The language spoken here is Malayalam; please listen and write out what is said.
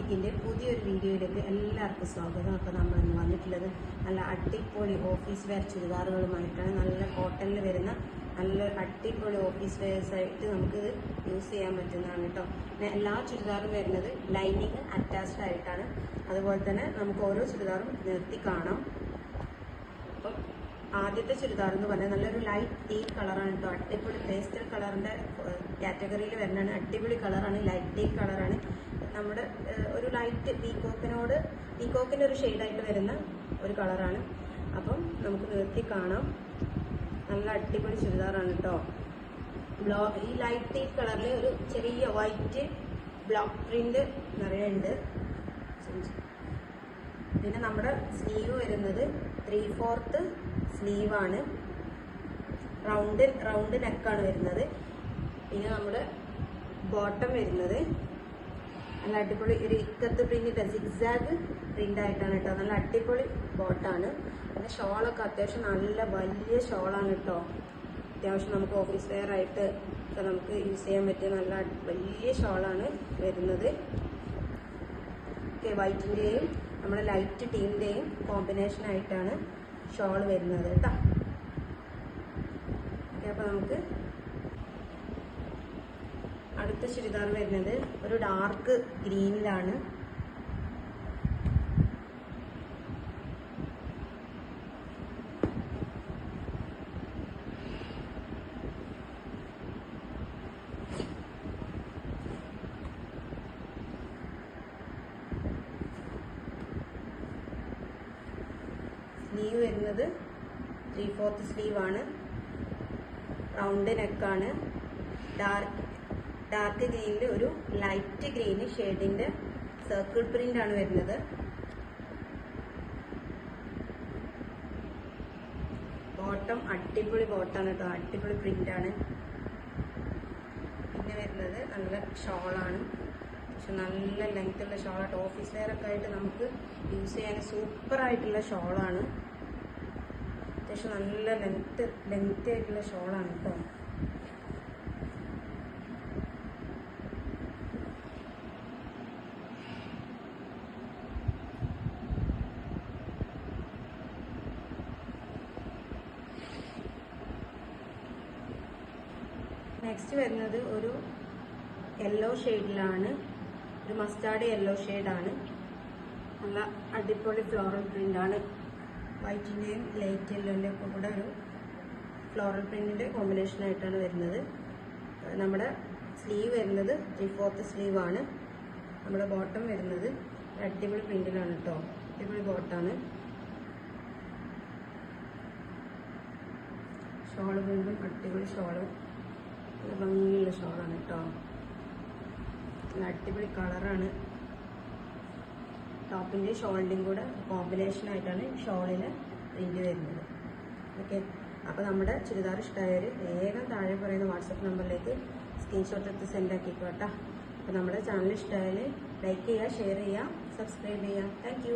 ബുട്ടിക്കിന്റെ പുതിയൊരു വീഡിയോയിലേക്ക് എല്ലാവർക്കും സ്വാഗതം. അപ്പോൾ നമ്മൾ ഇന്ന് വന്നിട്ടുള്ളത് നല്ല അടിപൊളി ഓഫീസ് വെയർ ചുരിദാറുകളുമായിട്ടാണ്. നല്ല കോട്ടണിൽ വരുന്ന നല്ല അടിപൊളി ഓഫീസ് വെയർസായിട്ട് നമുക്ക് യൂസ് ചെയ്യാൻ പറ്റുന്നതാണ് കേട്ടോ എല്ലാ ചുരിദാറും വരുന്നത് ലൈനിങ് അറ്റാച്ച്ഡ് ആയിട്ടാണ്. അതുപോലെ തന്നെ നമുക്ക് ഓരോ ചുരിദാറും നിർത്തി കാണാം. ആദ്യത്തെ ചുരിദാർ എന്ന് പറഞ്ഞാൽ നല്ലൊരു ലൈറ്റ് ടീ കളറാണ് കേട്ടോ അടിപൊളി പേസ്റ്റൽ കളറിന്റെ കാറ്റഗറിയിൽ വരുന്നതാണ്. അടിപൊളി കളറാണ് ലൈറ്റ് ടീ കളറാണ് നമ്മുടെ ഒരു ലൈറ്റ് പീകോക്കിനോട് പീക്കോക്കിന്റെ ഒരു ഷെയ്ഡായിട്ട് വരുന്ന ഒരു കളറാണ് അപ്പം നമുക്ക് നിർത്തി കാണാം. നല്ല അടിപൊളി ചുരിദാറാണ് കേട്ടോ ബ്ലോ ഈ ലൈറ്റ് ടീ കളറിൽ ഒരു ചെറിയ വൈറ്റ് ബ്ലോക്ക് പ്രിന്റ് നിറയെ ഉണ്ട്. പിന്നെ നമ്മുടെ സ്ലീവ് വരുന്നത് ത്രീ ഫോർത്ത് സ്ലീവാണ് റൗണ്ട് റൗണ്ട് നെക്കാണ് വരുന്നത്. പിന്നെ നമ്മുടെ ബോട്ടം വരുന്നത്. നല്ല അടിപൊളി ഒരു ഇക്കത്ത് പ്രിന്റ് സിക്സാഗ് പ്രിന്റ് ആയിട്ടാണ് കേട്ടോ. നല്ല അടിപൊളി ബോട്ടാണ് പിന്നെ ഷോളൊക്കെ അത്യാവശ്യം നല്ല വലിയ ഷോളാണ് കേട്ടോ. അത്യാവശ്യം നമുക്ക് ഓഫീസ് വെയർ ആയിട്ട് ഒക്കെ നമുക്ക് യൂസ് ചെയ്യാൻ പറ്റിയ നല്ല വലിയ ഷോളാണ് വരുന്നത്. ഓക്കെ വൈറ്റിന്റെയും നമ്മുടെ ലൈറ്റ് ടീമിന്റെയും കോമ്പിനേഷൻ ആയിട്ടാണ് ഷോൾ വരുന്നത് കേട്ടോ. അപ്പോൾ നമുക്ക് അടുത്ത ചുരിദാർ വരുന്നത് ഒരു ഡാർക്ക് ഗ്രീനിലാണ് സ്ലീവ് വരുന്നത് ത്രീ ഫോർത്ത് സ്ലീവ് ആണ് റൗണ്ട് നെക്കാണ് ഡാർക്ക് ഡാർക്ക് ഗ്രീനിൽ ഒരു ലൈറ്റ് ഗ്രീൻ ഷെയ്ഡിന്റെ സർക്കിൾ പ്രിന്റ് ആണ് വരുന്നത്. ബോട്ടം അടിപൊളി ബോട്ടാണ് കേട്ടോ. അടിപൊളി ആണ്. പിന്നെ വരുന്നത് നല്ല ഷോളാണ് പക്ഷെ നല്ല ലെങ്ത് ഉള്ള ഷോളായിട്ട് ഓഫീസ് വെയർ ഒക്കെ ആയിട്ട് നമുക്ക് യൂസ് ചെയ്യാൻ സൂപ്പർ ആയിട്ടുള്ള ഷോളാണ് അത്യാവശ്യം നല്ല ലെങ്ത് ലെങ്ത് ആയിട്ടുള്ള ഷോളാണ് കേട്ടോ നെക്സ്റ്റ് വരുന്നത് ഒരു യെല്ലോ ഷെയ്ഡിലാണ് ഒരു മസ്റ്റാർഡ് യെല്ലോ ഷെയ്ഡാണ് നല്ല അടിപൊളി ഫ്ലോറൽ പ്രിന്റാണ് വൈറ്റിന്റെയും ലൈറ്റ് യെല്ലോന്റെയും ഒക്കെ കൂടെ ഒരു ഫ്ലോറൽ പ്രിന്റിന്റെ കോമ്പിനേഷനായിട്ടാണ് വരുന്നത്. നമ്മുടെ സ്ലീവ് വരുന്നത് ത്രീ ഫോർത്ത് സ്ലീവാണ് നമ്മുടെ ബോട്ടം വരുന്നത് അടിപൊളി പ്രിന്റിലാണ് കേട്ടോ അടിപൊളി ബോട്ടാണ് ഷോൾ വീണ്ടും അടിപൊളി ഷോൾ ഭംഗിയുള്ള ഷോളാണ് കേട്ടോ നല്ല അടിപൊളി കളറാണ്. ടോപ്പിന്റെ ഷോളിന്റെയും കൂടെ കോമ്പിനേഷൻ ആയിട്ടാണ് ഷോളിന് പ്രിന്റ് വരുന്നത്. ഓക്കെ. അപ്പോൾ നമ്മുടെ ചുരിദാർ ഇഷ്ടമായവർ വേഗം താഴെ പറയുന്ന വാട്സപ്പ് നമ്പറിലേക്ക് സ്ക്രീൻഷോട്ട് എടുത്ത് സെൻഡ് ആക്കിക്കോ കേട്ടോ. അപ്പോൾ നമ്മുടെ ചാനൽ ഇഷ്ടമായാൽ ലൈക്ക് ചെയ്യുക ഷെയർ ചെയ്യുക സബ്സ്ക്രൈബ് ചെയ്യുക. താങ്ക്